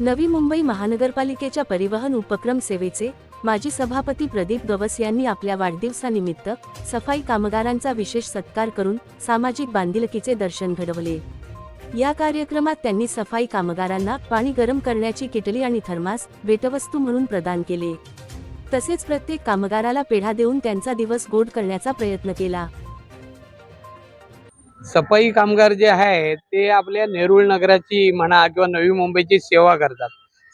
नवी मुंबई महानगरपालिकेच्या परिवहन उपक्रम सेवेचे माजी सभापती प्रदीप गवस यांनी आपल्या वाढदिवसानिमित्त सफाई कामगारांचा विशेष सत्कार करून सामाजिक बांधिलकीचे दर्शन घडवले. या कार्यक्रमात त्यांनी सफाई कामगारांना पाणी गरम करण्याची किटली आणि थर्मास भेटवस्तू म्हणून प्रदान केले. तसेच प्रत्येक कामगाराला पेढा देऊन त्यांचा दिवस गोड करण्याचा प्रयत्न केला. सफाई कामगार जे आहे ते आपल्या नेरुळ नगराची म्हणा किंवा नवी मुंबईची सेवा करतात.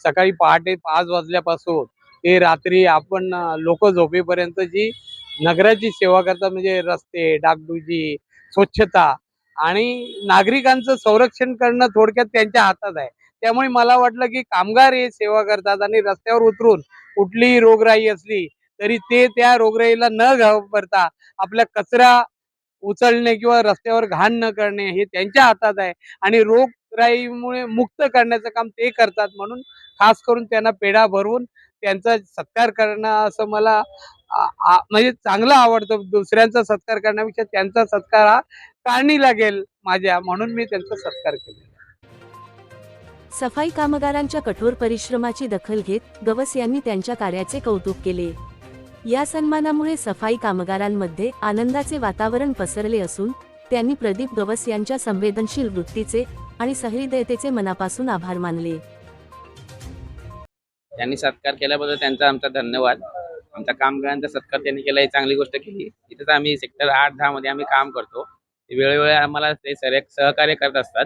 सकाळी पहाटे पाच वाजल्यापासून ते रात्री आपण लोक झोपेपर्यंत जी नगराची सेवा करतात म्हणजे रस्ते डागडुजी स्वच्छता आणि नागरिकांचं संरक्षण करणं थोडक्यात त्यांच्या हातात आहे. त्यामुळे मला वाटलं की कामगार हे सेवा करतात आणि रस्त्यावर उतरून कुठलीही रोगराई असली तरी ते त्या रोगराईला न घाबरता आपल्या कचरा उचलणे किंवा रस्त्यावर घाण न करणे हे त्यांच्या हातात आहे. आणि रोगराईमुळे मुक्त करण्याचं काम ते करतात म्हणून खास करून त्यांना पेढा भरवून त्यांचा सत्कार करणं असं मला म्हणजे चांगलं आवडतं. दुसऱ्यांचा सत्कार करण्यापेक्षा त्यांचा सत्कार हा कारणी लागेल माझ्या म्हणून मी त्यांचा सत्कार केला. सफाई कामगारांच्या कठोर परिश्रमाची दखल घेत गवस यांनी त्यांच्या कार्याचे कौतुक केले. या सन्मानामुळे सफाई कामगारांमध्ये आनंदाचे वातावरण पसरले असून त्यांनी प्रदीप गवस यांच्या संवेदनशील वृत्तीचे आणि सहृदयतेचे मनापासून आभार मानले. त्यांनी सत्कार केल्याबद्दल त्यांचा आमचा धन्यवाद. आमच्या कामगारांचा सत्कार त्यांनी केला ही चांगली गोष्ट केली. इथेच आम्ही सेक्टर आठ दहा मध्ये आम्ही काम करतो. वेळोवेळी आम्हाला ते सर सहकार्य करत असतात.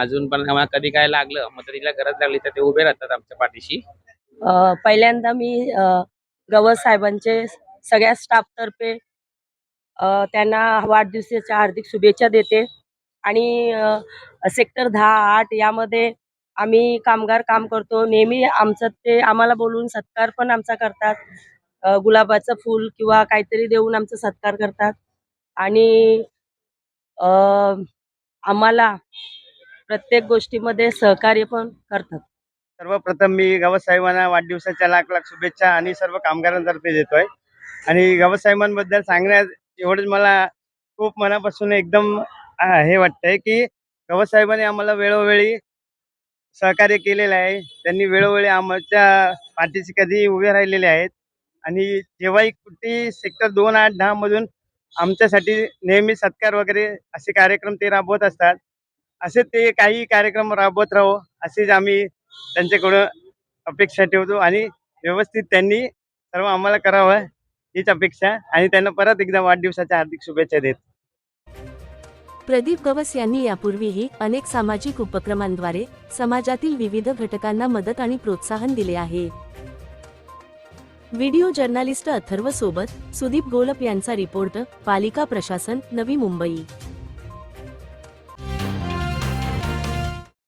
अजून पण आम्हाला कधी काय लागलं मदतीला गरज लागली तर ते उभे राहतात आमच्या पाठीशी. पहिल्यांदा मी गवत साहेबांचे सगळ्या स्टाफतर्फे त्यांना वाढदिवसाच्या हार्दिक शुभेच्छा देते. आणि सेक्टर दहा आठ यामध्ये आम्ही कामगार काम करतो. नेहमी आमचं ते आम्हाला बोलून सत्कार पण आमचा करतात. गुलाबाचं फूल किंवा काहीतरी देऊन आमचा सत्कार करतात. आणि आम्हाला प्रत्येक गोष्टीमध्ये सहकार्य पण करतात. सर्वप्रथम मी गवससाहेबांना वाढदिवसाच्या लाख लाख शुभेच्छा आणि सर्व कामगारांतर्फे देतोय. आणि गवससाहेबांबद्दल सांगण्यात एवढंच मला खूप मनापासून एकदम हे वाटतंय की गवससाहेबांनी आम्हाला वेळोवेळी सहकार्य केलेलं आहे. त्यांनी वेळोवेळी आमच्या पाठीशी कधी उभे राहिलेले आहेत. आणि जेव्हाही कुठेही सेक्टर दोन आठ दहा मधून आमच्यासाठी नेहमी सत्कार वगैरे असे कार्यक्रम ते राबवत असतात. असे ते काही कार्यक्रम राबवत राहो असेच आम्ही त्यांच्याकडून अपेक्षा ठेवतो आणि व्यवस्थित त्यांनी सर्व आम्हाला करावं हीच अपेक्षा आणि त्यांना परत एकदा वाढदिवसाच्या हार्दिक शुभेच्छा देत. प्रदीप गवस यांनी यापूर्वीही अनेक सामाजिक उपक्रमांद्वारे समाजातील विविध घटकांना मदत आणि प्रोत्साहन दिले आहे. व्हिडिओ जर्नालिस्ट अथर्व सोबत सुदीप गोलप यांचा रिपोर्ट पालिका प्रशासन नवी मुंबई.